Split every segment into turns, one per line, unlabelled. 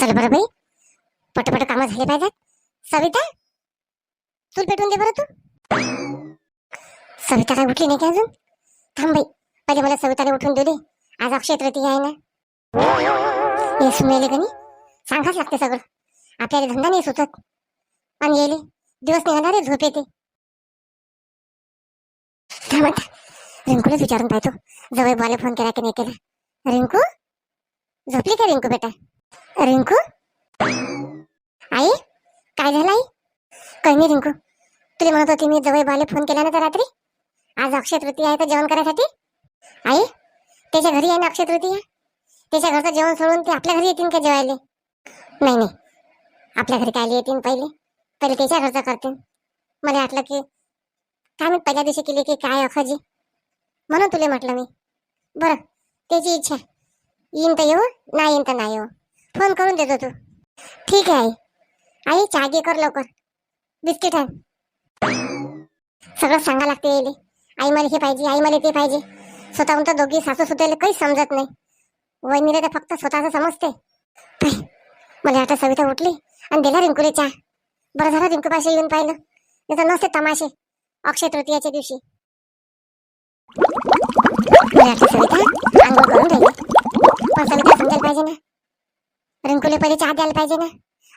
चल बरं बाई. पटपट कामं झाले पाहिजेत. सविता चूल पेटून दे बरं तू. सविता काय उठली नाही का अजून? थांब बाई. पहिले मला सविताला उठून देऊ दे. आज अक्षय तृतीय आहे ना. येस सुनेले का नाही सांगाच लागते सगळं. आपल्याला धंदा नाही सुचत. आणि येले दिवस निघाला रे झोप येते रिंकूलाच विचारून पाहतो. जवळ बॉले फोन केला की नाही केला. रिंकू? झोपली का रिंकू बेटा? रिंकू? आई काय झालं आई? काही नाही रिंकू. तुला म्हणत होती मी जवळ बाले फोन केला ना तर रात्री? आज अक्षय तृतीया आहे तर जेवण करायसाठी? आई त्याच्या घरी आहे ना अक्षय तृतीया? त्याच्या घरचं जेवण सोडून ते आपल्या घरी येतील का जेवायला? नाही नाही. आपल्या घरी काय येतील पहिले? पहिले त्याच्या घरचं करते मला वाटलं की काय मी पहिल्या दिवशी केली की काय अखाजी? म्हणून तुला म्हटलं मी. बरं त्याची इच्छा. येईन तर येऊ नाही येईन तर नाही येऊ. फोन करून देतो तू. ठीक आहे आई. आई चहा घे कर लवकर. बिस्किट आण. सगळं सांगा लागते यायले. आई मला हे पाहिजे आई मला ते पाहिजे. स्वतःहून तर दोघी सासू सुद्धा काहीच समजत नाही. वहिनीला तर फक्त स्वतःच समजते. मला आता सविता उठली आणि दिला रिंकूले चहा. बरं झालं रिंकू पाशी येऊन पाहिलं. नाही तर नसते तमाशे. अक्षय तृतीयाच्या दिवशी. मला आता सविता आंघोळ करून राहिली पण सविता समजायला पाहिजे ना. रिंकूले पहिले चहा द्यायला पाहिजे ना?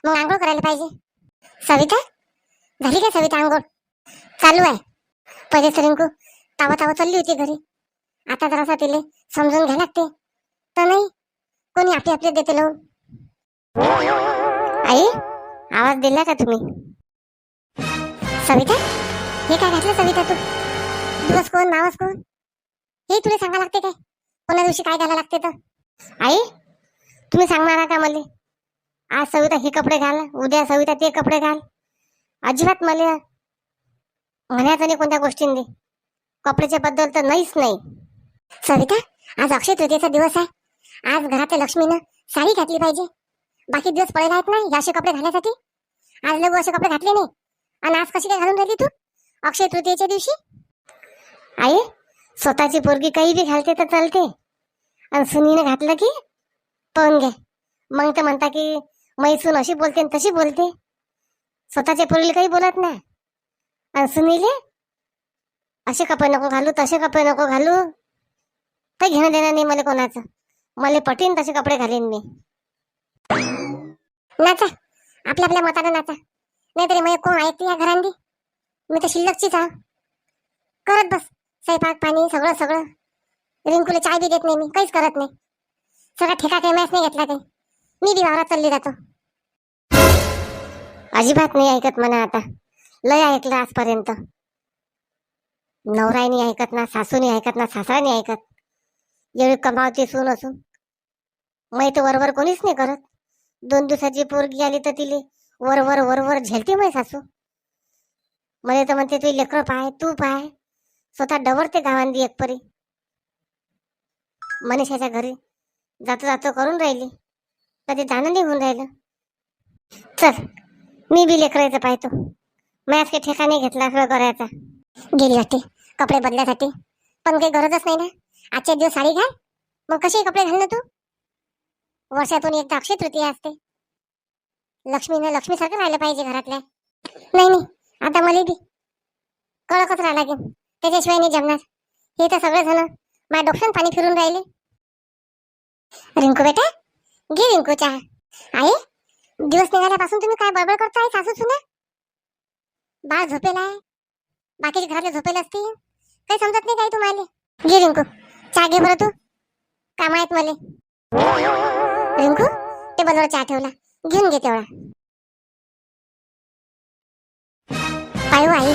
मग आंघोळ करायला पाहिजे. सविता? झाली का सविता आंघोळ? चालू आहे. पहिलेच रिंकू तावा तावा चालली होती घरी. आता जरासा तिले समजून घ्या लागते. तर नाही कोणी आपले आपले देते लावून. आई आवाज दिला का तुम्ही? सविता? हे काय घातलं सविता तू? दिवस कोण नावच कोण? हे तुला सांगा लागते काय? कोणा दिवशी काय घाला लागते तर? आई तुम्ही सांगणार का मला? आज सविता हे कपडे घाल उद्या सविता ते कपडे घाल. अजिबात मला म्हणायचं नाही कोणत्या गोष्टींनी. कपड्याच्या बद्दल तर नाहीच नाही. सविता आज अक्षय तृतीयेचा दिवस आहे. आज घरातल्या लक्ष्मीनं साडी घातली पाहिजे. बाकी दिवस पडले आहेत ना असे कपडे घालण्यासाठी? आज लगू असे कपडे घातले नाही. आणि आज कशी काय घालून राहिली तू? अक्षय तृतीयेच्या दिवशी? आई स्वतःची पोरगी काही बी घालते तर चालते. आणि सुनीने घातलं की पाहून घे. मग तर म्हणता की मैसून अशी बोलते आणि तशी बोलते. स्वतःच्या पोरीला काही बोलत नाही. आणि सुनीले असे कपडे नको घालू तसे कपडे नको घालू. काही घेणं देणं नाही मला कोणाचं. मला पटीन तसे कपडे घालीन मी. नाचा आपल्या आपल्या मतानं नाचा. नाहीतरी मग कोण ऐकते या घरांनी मी तर शिल्लकचीच आहे. करत बस. स्वयंपाक पाणी सगळं सगळं. रिंकूला चाय बी देत नाही मी. काहीच करत नाही. सगळा ठेका काही मॅच नाही घेतला काही मी बी वावरात चालली जातो. अजिबात नाही ऐकत म्हणा आता. लय ऐकलं आजपर्यंत. नवराईनी ऐकत ना सासूनी ऐकत ना सासरानी ऐकत. एवढी कमावती सून असून. मै तर वरवर कोणीच नाही करत. दोन दिवसाची पोरगी आली तर तिले वरवर वरवर झेलते मै सासू. मला तर म्हणते तुझी लेकरं पाय तू पाय. स्वतः डवरते गावांदी एकपरी. मनीषाच्या घरी जातो जातो करून राहिली. कधी जाणं नाही होऊन राहिलं. चल मी बी लेकरायचं पाहतो. मी काही ठिकाणी घेतला सगळं करायचा. गेली वाटते कपडे बदलायसाठी. पण काही गरजच नाही ना. आजच्या दिवस साडी घाल. मग कसे कपडे घाल ना तू. वर्षातून एकदा अक्षय तृतीया असते. लक्ष्मीनं लक्ष्मीसारखं राहिलं पाहिजे घरातल्या. नाही नाही आता मला बी. कळकच राहा लागेल. त्याच्याशिवाय नाही जमणार. हे तर सगळं झालं माझ्या डोक्यात पाणी फिरून राहिले. रिंकू बेटा घे रिंकू चहा. आहे दिवस निघाल्यापासून तुम्ही काय बडबड करताय सासू सुना बाळ झोपेला आहे. बाकीचे घरातले झोपेले असतील. काही समजत नाही काही तुम्हाला? घे रिंकू चहा घे बरं तू. काम आहेत मले. रिंकू टेबलवर चहा ठेवला. घेऊन घे तेवढा. पायू आई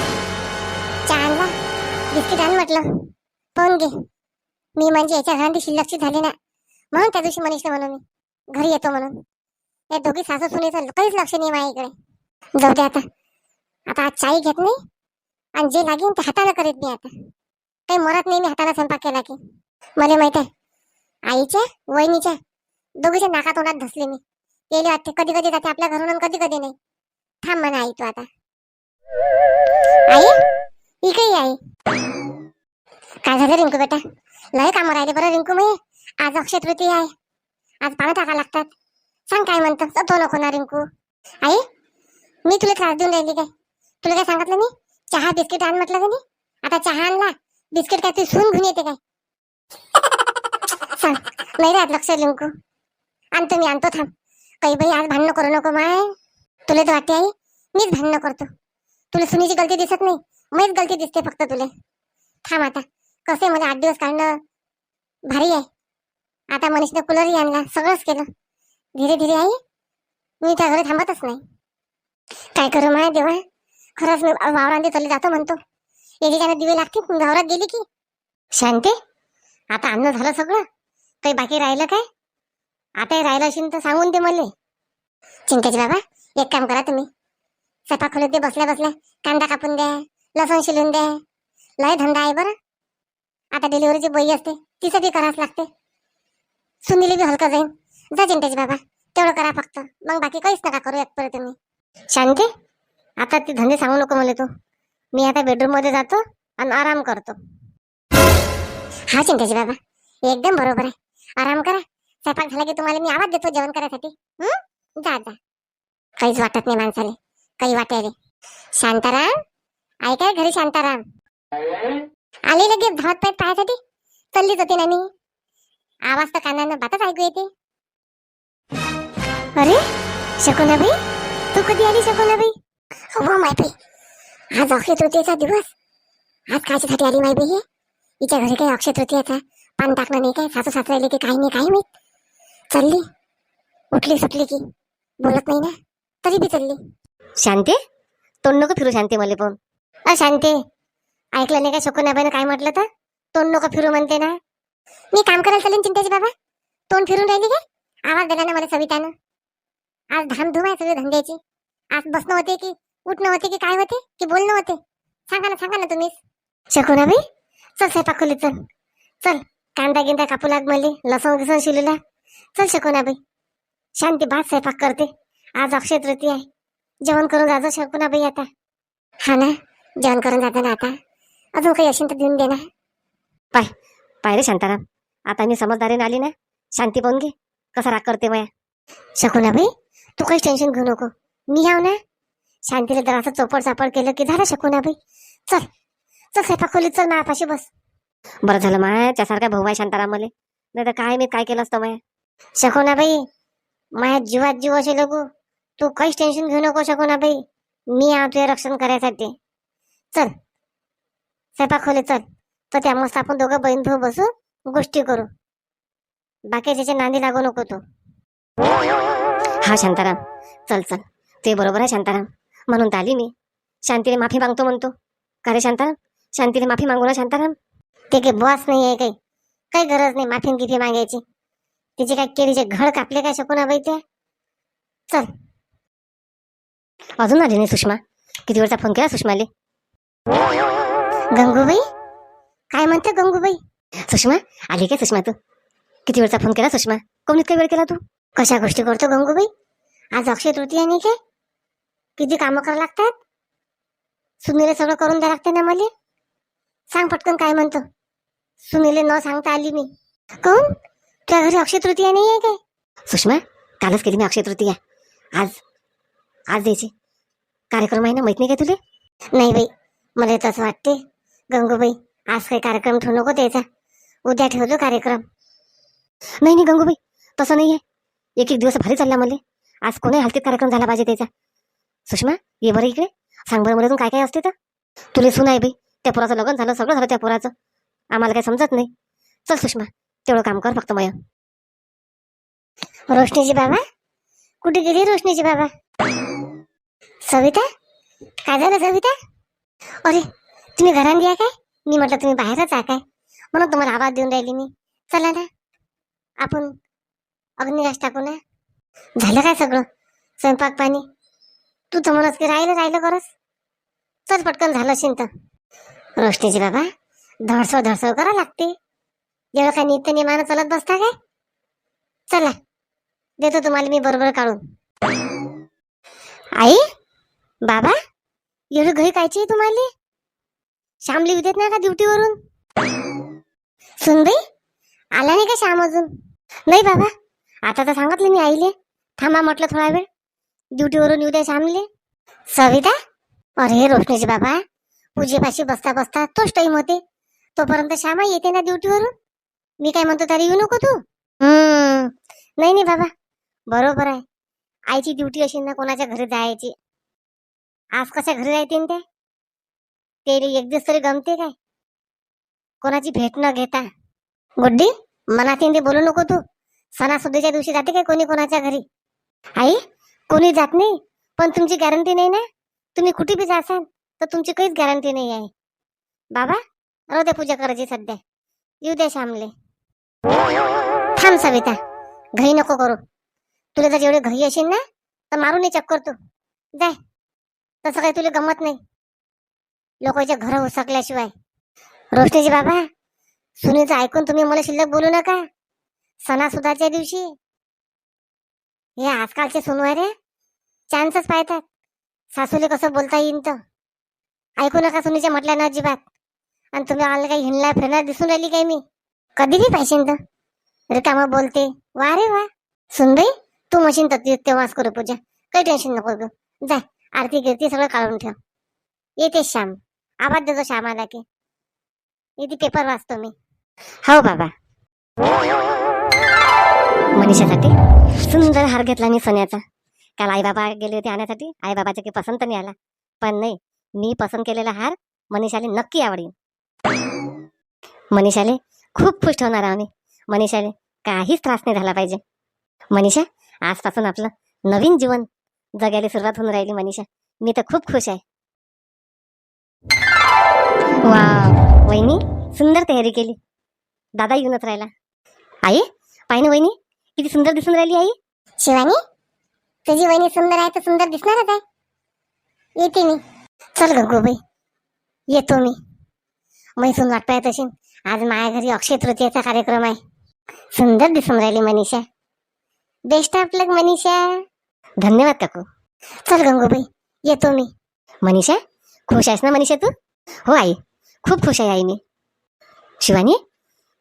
चहा आणला. बिस्किट आण म्हटलं. पाहून घे. मी म्हणजे याच्या घरांची शिल्लक्षित झाली ना. म्हणून त्या दिवशी मनीषला म्हणून मी घरी येतो म्हणून. या दोघी सासू सुनेचं काहीच लक्ष नाही माझ्या इकडे जाऊ दे आता. आता आज चाई घेत नाही. आणि जे लागेल ते हाताला करीत मी आता. काही मरत नाही मी हाताला स्वयंपाक केला की. मला माहीत आहे. आईच्या वहिनीच्या दोघीच्या नाका तोंडात धसले मी. गेले वाटते कधी कधी जाते आपल्या घरून कधी कधी नाही. थांब म्हणा आई तू आता. आई? इकडे आई काय झालं रिंकू बेटा? लय कामं राहिले बरं रिंकू मी आज अक्षय आहे. आज पानं टाका लागतात. सांग काय म्हणतो? तो नको ना रिंकू. आई मी तुला त्रास देऊन राहिली काय? तुला काय सांगितलं मी? चहा बिस्किट आण म्हटलं का नाही? आता चहा आणला. बिस्किट काय तू सून घेऊन येते काय? सांग. नाही राहत लक्ष रिंकू. आणतो मी आणतो थांब. काही बाई आज भांडणं करू नको माय तुला तर वाटते आई मीच भांडणं करतो. तुला सुनीची गलती दिसत नाही. मीच गलती दिसते फक्त तुला. थांब आता. कसे मला आठ दिवस काढणं भारी आहे. आता मनीषने कूलरही आणला. सगळंच केलं. धीरे धीरे आई मी त्या घरी थांबतच नाही. काय करू माय देवा? खरंच मी वावरांनी चालले जातो म्हणतो. एकेकाने दिवे लागतील गावरात गेली की? शांती आता अन्न झालं सगळं. काही बाकी राहिलं काय? आता राहिलं असेल तर सांगून दे मला. चिंताजी बाबा एक काम करा तुम्ही. स्वयंपाक खोलीत ते बसल्या बसल्या कांदा कापून द्या लसूण शिलून द्या. लय धंदा आहे बरं. आता डिलिव्हरीची बाई असते तिचं बी करावंच लागते. सुनील बी हलकं जाईन. जा चिंटेज बाबा तेवढं करा फक्त. मग बाकी काहीच नका करू एकपर्यंत तुम्ही. शांती आता ते धंदे सांगू नको मला तू. मी आता बेडरूममध्ये जातो आणि आराम करतो. हा चिंताजी बाबा एकदम बरोबर आहे. आराम करा. स्वयंपाक झाला की तुम्हाला मी आवाज देतो जेवण करायसाठी. जा जा. काहीच वाटत नाही माणसाले. काही वाटायले. शांताराम ऐकाय घरी शांताराम. आले लगेच धावत पायत पाहायसाठी चाललीच होती ना मी. आवाज तर कानानं बातच ऐकू येते. अरे शकुनाबाई? तू कधी आली शकुनाबाई? हो माहिती आज अक्षय तृतीयेचा दिवस. आज कायच्यासाठी आली माहिती हे. हिच्या घरी काही अक्षय तृतीयाचा पान टाकणं नाही काय? सासू सासऱ्याले की काही नाही काही माहीत. चालली. उठली सुटली की. बोलत नाही ना. तरी बी चालली. शांती? तोंड नको फिरू शांती मला पण. अ शांती. ऐकलं नाही का शकुनाबाईनं काय म्हटलं तर? तोंड नको फिरू म्हणते ना. मी काम करायला चालेल चिंताची बाबा? तोंड फिरून राहिली गे आवाज दिला ना मला सवितानं. आज धामधूम आहे सगळी धंद्याची. आज बसणं होते की उठणं होते की काय होते की बोलणं होते? सांगा ना सांगा ना तुम्हीच. शकुनाबाई चल स्वयंपाक खोलीत चल. चल कांदा गिंदा कापू लाग मले लसण गिसण शिलूला चल शकुनाबाई शांती भात स्वयंपाक करते. आज अक्षय तृतीय आहे. जेवण करून जायचं बाई आता. हा ना जेवण करून जाता ना आता. अजून काही असेल तर देऊन दे ना. पाय रे शांताराम आता मी समजदारीने आली ना शांती पाहून घे कसा राग करते माया शकुनाबाई तू काहीच टेन्शन घेऊ नको. मी याव ना? शांतीला जर असं चोपड चापड केलं की झालं शकुनाबाई चल चल स्वयंपाक खोलीत चल मायापाशी बस. बरं झालं माया त्यासारखा भाऊ आहे शांताराम मले. नाही तर काय मी काय केलं असतं माया शकुनाबाई माया जीवात जीव असे लगू. तू काहीच टेन्शन घेऊ नको शकुनाबाई मी आहे तुझे रक्षण करायसाठी. चल स्वयंपाक खोलीत चल. तर त्या मस्त आपण दोघं बहीण भाऊ बसू गोष्टी करू. बाकीच्या नांदी लागू नको तू. हा शांताराम. चल चल. ते बरोबर आहे शांताराम. म्हणून तर आली मी. शांतीने माफी मागतो म्हणतो. का रे शांताराम? शांतीने माफी मागू ना शांताराम? ते काही बॉस नाही आहे काही. काही गरज नाही माफी किती मागायची. तिचे काय केळीचे घड कापले काय शकू ना बाई ते? चल. अजून आली नाही सुषमा. किती वेळचा फोन केला सुषमाले? गंगूबाई? काय म्हणते गंगूबाई? सुषमा आली काय सुषमा तू? किती वेळचा फोन केला सुषमा? कोण इतका वेळ केला तू? कशा गोष्टी करतो गंगूबाई? आज अक्षय तृतीया नाही काय? किती कामं करावं लागतात? सुनीले सगळं करून द्या लागते ना मला? सांग पटकन काय म्हणतो. सुनीले न सांगता आली मी. कोण? तुझ्या घरी अक्षय तृतीया नाही आहे काय? सुषमा कालच केली मी अक्षय तृतीया. आज आज द्यायची. कार्यक्रम आहे ना माहीत नाही काय तुले? नाही बाई मला तसं वाटते गंगूबाई आज काही कार्यक्रम ठेवू नको त्याचा. उद्या ठेवतो कार्यक्रम. नाही नाही गंगूबाई तसं नाही आहे एक एक दिवस भारी चालला मला. आज कोणी हलतीत कार्यक्रम झाला पाहिजे त्याचा. सुषमा ये बरं इकडे. सांग बरं मला काय काय असते तर. तुला सुन आहे बाई. त्या पोराचं लग्न झालं सगळं झालं त्या पोराचं. आम्हाला काही समजत नाही. चल सुषमा तेवढं काम कर फक्त मया. रोशनीची बाबा? कुठे गेली रोशनीची बाबा? सविता? काय झालं सविता? अरे तुम्ही घरात या काय? मी म्हटलं तुम्ही बाहेरच आहे काय? म्हणून तुम्हाला आवाज देऊन राहिली मी. चला ना आपण अग्निराश टाकू ना. झालं काय सगळं? स्वयंपाक पाणी? तू तर म्हणस की राहिलं राहिलं करस. चल पटकन झालं असेल तर रोशनीची बाबा धडसव धडसव करा लागते. एवढं काय नित्य निमानं चालत बसता काय? चला देतो तुम्हाला मी बरोबर काढून. आई बाबा एवढं घरी कायची तुम्हाला? श्यामली विदेत नाही का ड्युटीवरून? सुनबाई आला नाही का श्याम अजून? नाही बाबा आता तर सांगितलं मी आईले. थांबा म्हटलं थोडा वेळ. ड्युटीवरून येऊ द्या श्यामले. सविता अरे रोशनीचे बाबा पूजेपाशी बसता बसता तोच टाईम होते. तोपर्यंत श्यामा येते ना ड्युटीवरून? मी काय म्हणतो तरी येऊ नको तू? हम्म. नाही नाही बाबा बरोबर आहे. आईची ड्युटी अशी ना कोणाच्या घरी जायची. आज कशा घरी राहते ना ते? ते एक दिवस तरी गमते काय? कोणाची भेट न घेता. गुड्डी मनात येईन बोलू नको तू. सणासुदीच्या दिवशी जाते काय कोणी कोणाच्या घरी? आई कोणी जात नाही. पण तुमची गॅरंटी नाही ना? तुम्ही कुठे बी जासाल तर तुमची काहीच गॅरंटी नाही आहे. बाबा राहू द्या पूजा करायची सध्या. येऊ द्या श्यामले. थांब सविता. घाई नको करू. तुला जर जेवढे घाई असेल ना तर मारून चक्कर तू. जाय तसं काही तुला गमत नाही. लोकांच्या घर उसकल्याशिवाय. रोष्टीजी बाबा सुनीचं ऐकून तुम्ही मला शिल्लक बोलू नका. सणासुदाच्या दिवशी. हे आजकालचे सुनवारे चान्सच पाहतात. सासूले कसं बोलता येईन तर. ऐकू नका सुनीच्या म्हटल्या ना अजिबात. आणि तुम्ही आम्हाला काही हिंडला फिरणार दिसून राहिली काय मी? कधी बी पाहिजे तर. रिकामा बोलते. वा रे वा. सुनबाई तू मशीन तर तेव्हाच करू पूजा. काही टेन्शन नको घेऊ. जा आरती गिरती सगळं काढून ठेव. येते श्याम. आवाज देतो श्यामाला की. इथे पेपर वाचतो मी. हो बाबा. मनीषासाठी सुंदर हार घेतला मी सोन्याचा. काल आई बाबा गेले होते आणण्यासाठी आई बाबाचा काही पसंत नाही आला. पण नाही मी पसंत केलेला हार मनीषाले नक्की आवडेल. मनीषाले खूप खुश ठेवणार आम्ही. मनीषाले काहीच त्रास नाही झाला पाहिजे. मनीषा आजपासून आपलं नवीन जीवन जगायला सुरुवात होऊन राहिली मनीषा. मी तर खूप खुश आहे. वा. वहिनी सुंदर तयारी केली. दादा येऊनच राहिला. आई पाहिजे वहिनी किती सुंदर दिसून राहिली आई. शिवानी तुझी वहिनी सुंदर आहे तर सुंदर दिसणारच आहे. येते मी. चल गंगूबाई येतो मी. मैसून वाट पाहत असेल आज माझ्या घरी अक्षय तृतीयेचा कार्यक्रम आहे. सुंदर दिसून राहिली Manisha. Best of luck Manisha. धन्यवाद काकू. चल गंगूबाई येतो मी. मनीषा खुश आहेस ना मनीषा तू? हो आई. खूप खुश आहे आई मी. शिवानी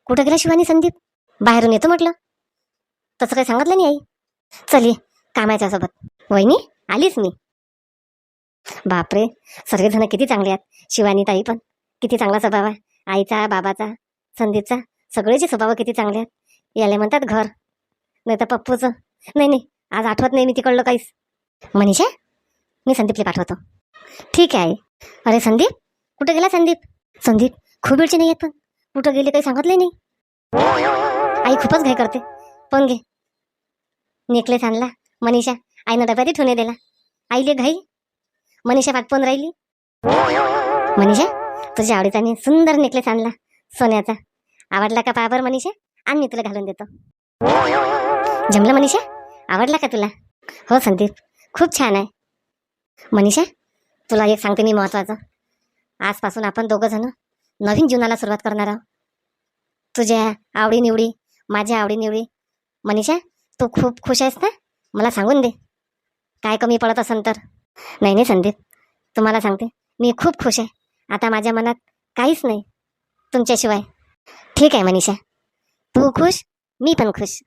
कुठं गेला शिवानी संदीप? बाहेरून येतो म्हटलं. तसं काही सांगितलं नाही आई. चल कामाच्या सोबत. वहिनी आलीच मी. बापरे सर्वजण किती चांगले आहेत. शिवानी ताई पण किती चांगला स्वभाव आहे. आईचा बाबाचा संदीपचा सगळेचे स्वभाव किती चांगले आहेत. याला म्हणतात घर नाही तर पप्पूचं. नाही नाही आज आठवत नाही मी तिकडलं काहीच. मनीषा मी संदीपला पाठवतो. ठीक आहे आई. अरे संदीप कुठे गेला संदीप? संदीप खूप वेळचे नाही आहेत पण. कुठं गेले काही सांगितले नाही. आई खूपच घाई करते. पण घे. नेकलेस आणला. मनीषा आईनं डब्यात ठेवणे दिला. आईले घाई. मनीषा पाठपण राहिली. मनीषा तुझ्या आवडीचा मी सुंदर नेकलेस आणला. सोन्याचा. आवडला का पाबर मनीषा? आण मी तुला घालून देतो. जमलं मनीषा? आवडला का तुला? हो संदीप खूप छान आहे. मनीषा तुला एक सांगते मी महत्वाचं. आजपासून आपण दोघं जण नवीन जीवनाला सुरुवात करणार आहोत. तुझ्या आवडीनिवडी माझ्या आवडीनिवडी. मनीषा तू खूप खुश आहेस ना? मला सांगून दे. काय कमी पडत असेल तर? नाही नाही संदीप. तुम्हाला सांगते मी खूप खुश आहे. आता माझ्या मनात काहीच नाही तुमच्याशिवाय. ठीक आहे मनीषा. तू खुश मी पण खुश.